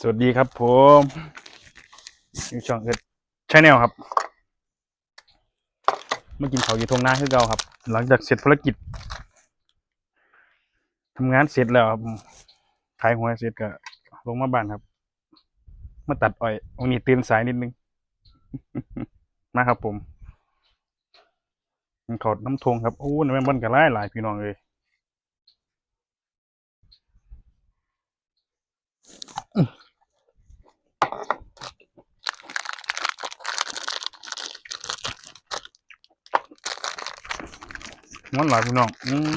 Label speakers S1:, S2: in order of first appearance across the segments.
S1: สวัสดีครับผมอยู่ช่องเอิร์ดชแนลครับมากินข้าอยู่ทงหน้าคือเก่าครับ หลังจากเสร็จภารกิจทำงานเสร็จแล้วครับขายหัวเสร็จก็ลงมาบ้านครับ มาตัดอ้อยวันนี้ตื่นสายนิดนึงมาครับผมมันเขาน้ำทงครับโอ้น้ำมันบอนกระไล่หลายพี่น้องเลย มันหลายพี่น้องอืม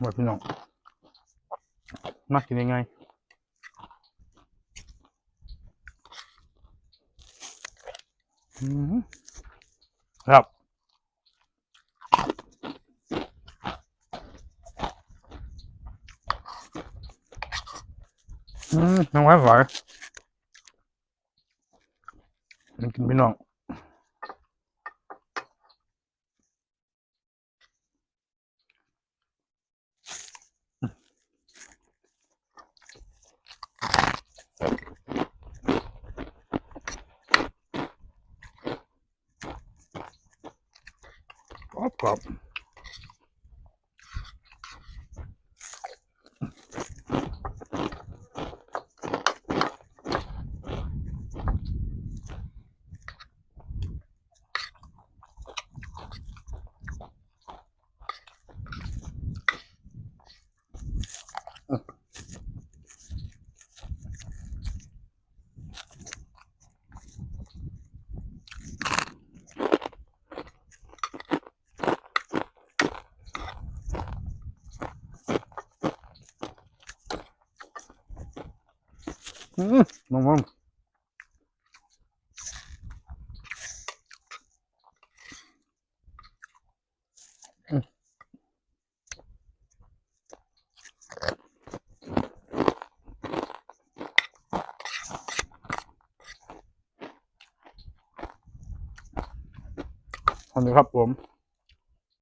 S1: หมดพี่น้องมากินยังไงครับอืมน้องไว้ฝอยมันกินพี่น้อง กรอบกรอบ มองมองอืมขอบคุณครับผม